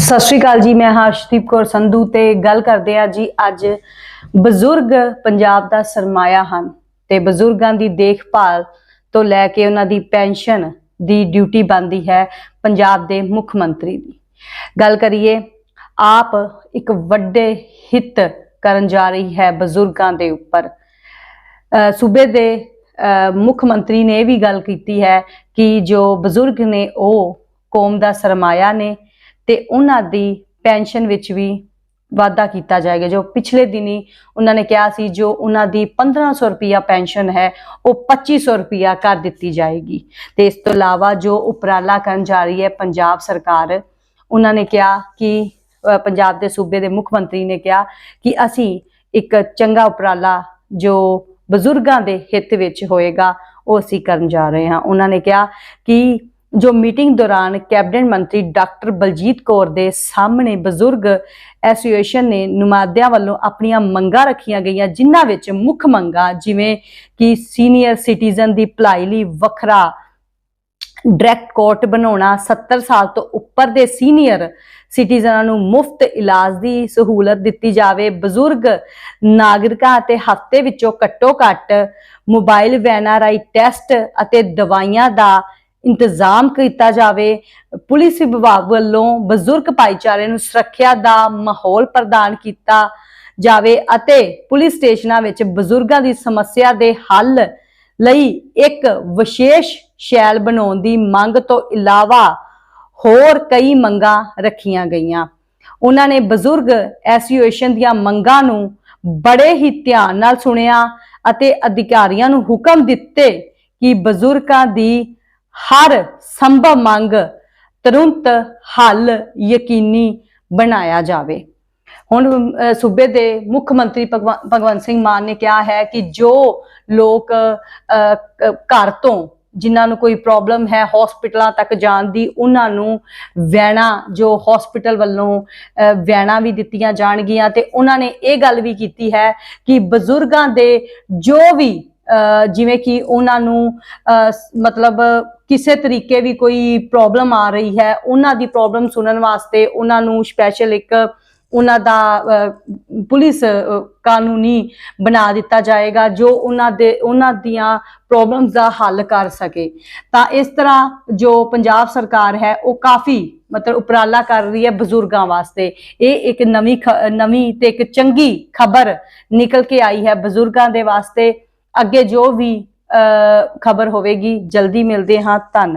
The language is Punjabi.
ਸਤਿ ਸ਼੍ਰੀ ਅਕਾਲ ਜੀ, ਮੈਂ ਹਰਸ਼ਦੀਪ ਕੌਰ ਸੰਧੂ ਤੇ ਗੱਲ ਕਰਦੇ ਆ ਜੀ ਅੱਜ ਬਜ਼ੁਰਗ ਪੰਜਾਬ ਦਾ ਸਰਮਾਇਆ ਹਨ ਤੇ ਬਜ਼ੁਰਗਾਂ ਦੀ ਦੇਖਭਾਲ ਤੋਂ ਲੈ ਕੇ ਉਹਨਾਂ ਦੀ ਪੈਨਸ਼ਨ ਦੀ ਡਿਊਟੀ ਬਣਦੀ ਹੈ ਪੰਜਾਬ ਦੇ ਮੁੱਖ ਮੰਤਰੀ ਦੀ। ਗੱਲ ਕਰੀਏ, ਆਪ ਇੱਕ ਵੱਡੇ ਹਿੱਤ ਕਰਨ ਜਾ ਰਹੀ ਹੈ ਬਜ਼ੁਰਗਾਂ ਦੇ ਉੱਪਰ। ਸੂਬੇ ਦੇ ਮੁੱਖ ਮੰਤਰੀ ਨੇ ਇਹ ਵੀ ਗੱਲ ਕੀਤੀ ਹੈ ਕਿ ਜੋ ਬਜ਼ੁਰਗ ਨੇ ਉਹ ਕੌਮ ਦਾ ਸਰਮਾਇਆ ਨੇ ਤੇ ਉਹਨਾਂ ਦੀ ਪੈਨਸ਼ਨ ਵਿੱਚ ਵੀ ਵਾਧਾ ਕੀਤਾ ਜਾਏਗਾ। ਜੋ ਪਿਛਲੇ ਦਿਨੀ ਉਹਨਾਂ ਨੇ ਕਿਹਾ ਸੀ, ਜੋ ਉਹਨਾਂ ਦੀ 1500 ਰੁਪਿਆ ਪੈਨਸ਼ਨ ਹੈ, ਉਹ 2500 ਰੁਪਿਆ ਕਰ ਦਿੱਤੀ ਜਾਏਗੀ। ਤੇ ਇਸ ਤੋਂ ਇਲਾਵਾ ਜੋ ਉਪਰਾਲਾ ਕਰਨ ਜਾ ਰਹੀ ਹੈ ਪੰਜਾਬ ਸਰਕਾਰ, ਉਹਨਾਂ ਨੇ ਕਿਹਾ ਕਿ ਪੰਜਾਬ ਦੇ ਸੂਬੇ ਦੇ ਮੁੱਖ ਮੰਤਰੀ ਨੇ ਕਿਹਾ ਕਿ ਅਸੀਂ ਇੱਕ ਚੰਗਾ ਉਪਰਾਲਾ ਜੋ ਬਜ਼ੁਰਗਾਂ ਦੇ ਹਿੱਤ ਵਿੱਚ ਹੋਏਗਾ, ਉਹ ਅਸੀਂ ਕਰਨ ਜਾ ਰਹੇ ਹਾਂ। ਉਹਨਾਂ ਨੇ ਕਿਹਾ ਕਿ ਜੋ ਮੀਟਿੰਗ ਦੌਰਾਨ ਕੈਬਨਿਟ ਮੰਤਰੀ ਡਾਕਟਰ ਬਲਜੀਤ ਕੌਰ ਦੇ ਸਾਹਮਣੇ ਬਜ਼ੁਰਗ ਐਸੋਸੀਏਸ਼ਨ ਨੇ ਨੁਮਾਇੰਦਿਆਂ ਵੱਲੋਂ ਆਪਣੀਆਂ ਮੰਗਾਂ ਰੱਖੀਆਂ ਗਈਆਂ, ਜਿਨ੍ਹਾਂ ਵਿੱਚ ਮੁੱਖ ਮੰਗਾਂ ਜਿਵੇਂ ਕਿ ਸੀਨੀਅਰ ਸਿਟੀਜ਼ਨ ਦੀ ਭਲਾਈ ਲਈ ਵੱਖਰਾ ਡਾਇਰੈਕਟ ਕੋਰਟ ਬਣਾਉਣਾ 70 ਸਾਲ ਤੋਂ ਉੱਪਰ ਦੇ ਸੀਨੀਅਰ ਸਿਟੀਜ਼ਨਾਂ ਨੂੰ ਮੁਫਤ ਇਲਾਜ ਦੀ ਸਹੂਲਤ ਦਿੱਤੀ ਜਾਵੇ, ਬਜ਼ੁਰਗ ਨਾਗਰਿਕਾਂ ਅਤੇ ਹਫ਼ਤੇ ਵਿੱਚੋਂ ਘੱਟੋ ਘੱਟ ਮੋਬਾਈਲ, ਵੈਨਾਂ ਰਾਹੀਂ ਟੈਸਟ ਅਤੇ ਦਵਾਈਆਂ ਦਾ ਇੰਤਜ਼ਾਮ ਕੀਤਾ ਜਾਵੇ, ਪੁਲਿਸ ਵਿਭਾਗ ਵੱਲੋਂ ਬਜ਼ੁਰਗ ਭਾਈਚਾਰੇ ਨੂੰ ਸੁਰੱਖਿਆ ਦਾ ਮਾਹੌਲ ਪ੍ਰਦਾਨ ਕੀਤਾ ਜਾਵੇ ਅਤੇ ਪੁਲਿਸ ਸਟੇਸ਼ਨਾਂ ਵਿੱਚ ਬਜ਼ੁਰਗਾਂ ਦੀ ਸਮੱਸਿਆ ਦੇ ਹੱਲ ਲਈ ਇੱਕ ਵਿਸ਼ੇਸ਼ ਸ਼ੈਲ ਬਣਾਉਣ ਦੀ ਮੰਗ ਤੋਂ ਇਲਾਵਾ ਹੋਰ ਕਈ ਮੰਗਾਂ ਰੱਖੀਆਂ ਗਈਆਂ। ਉਹਨਾਂ ਨੇ ਬਜ਼ੁਰਗ ਐਸੋਸੀਏਸ਼ਨ ਦੀਆਂ ਮੰਗਾਂ ਨੂੰ ਬੜੇ ਹੀ ਧਿਆਨ ਨਾਲ ਸੁਣਿਆ ਅਤੇ ਅਧਿਕਾਰੀਆਂ ਨੂੰ ਹੁਕਮ ਦਿੱਤੇ ਕਿ ਬਜ਼ੁਰਗਾਂ ਦੀ ਹਰ ਸੰਭਵ ਮੰਗ ਤੁਰੰਤ ਹੱਲ ਯਕੀਨੀ ਬਣਾਇਆ ਜਾਵੇ। ਹੁਣ ਸੂਬੇ ਦੇ ਮੁੱਖ ਮੰਤਰੀ ਭਗਵੰ- ਭਗਵੰਤ ਸਿੰਘ ਮਾਨ ਨੇ ਕਿਹਾ ਹੈ ਕਿ ਜੋ ਲੋਕ ਅਹ, ਘਰ ਤੋਂ ਜਿਨ੍ਹਾਂ ਨੂੰ ਕੋਈ ਪ੍ਰੋਬਲਮ ਹੈ ਹਸਪੀਟਲਾਂ ਤੱਕ ਜਾਣ ਦੀ ਉਹਨਾਂ ਨੂੰ ਵੈਣਾ ਜੋ ਹਸਪੀਟਲ ਵੱਲੋਂ ਅਹ, ਵੈਣਾ ਵੀ ਦਿੱਤੀਆਂ ਜਾਣਗੀਆਂ ਤੇ ਉਹਨਾਂ ਨੇ ਇਹ ਗੱਲ ਵੀ ਕੀਤੀ ਹੈ ਕਿ ਬਜ਼ੁਰਗਾਂ ਦੇ ਜੋ ਵੀ ਅਹ, ਜਿਵੇਂ ਕਿ ਉਹਨਾਂ ਨੂੰ ਅਹ, ਮਤਲਬ ਕਿਸੇ ਤਰੀਕੇ ਵੀ ਕੋਈ ਪ੍ਰੋਬਲਮ ਆ ਰਹੀ ਹੈ, ਉਹਨਾਂ ਦੀ ਪ੍ਰੋਬਲਮ ਸੁਣਨ ਵਾਸਤੇ ਉਹਨਾਂ ਨੂੰ ਸਪੈਸ਼ਲ ਇੱਕ ਉਹਨਾਂ ਦਾ ਪੁਲਿਸ ਕਾਨੂੰਨੀ ਬਣਾ ਦਿੱਤਾ ਜਾਏਗਾ, ਜੋ ਉਹਨਾਂ ਦੇ, ਉਹਨਾਂ ਦੀਆਂ ਪ੍ਰੋਬਲਮਸ ਦਾ ਹੱਲ ਕਰ ਸਕੇ। ਤਾਂ ਇਸ ਤਰ੍ਹਾਂ ਜੋ ਪੰਜਾਬ ਸਰਕਾਰ ਹੈ, ਉਹ ਕਾਫੀ ਮਤਲਬ ਉਪਰਾਲਾ ਕਰ ਰਹੀ ਹੈ ਬਜ਼ੁਰਗਾਂ ਵਾਸਤੇ। ਇਹ ਇੱਕ ਨਵੀਂ ਖ- ਨਵੀਂ ਤੇ ਇੱਕ ਚੰਗੀ ਖਬਰ ਨਿਕਲ ਕੇ ਆਈ ਹੈ ਬਜ਼ੁਰਗਾਂ ਦੇ ਵਾਸਤੇ। ਅੱਗੇ ਜੋ ਵੀ ਖਬਰ ਹੋਵੇਗੀ। ਜਲਦੀ ਮਿਲਦੇ ਹਾਂ। ਧੰਨਵਾਦ।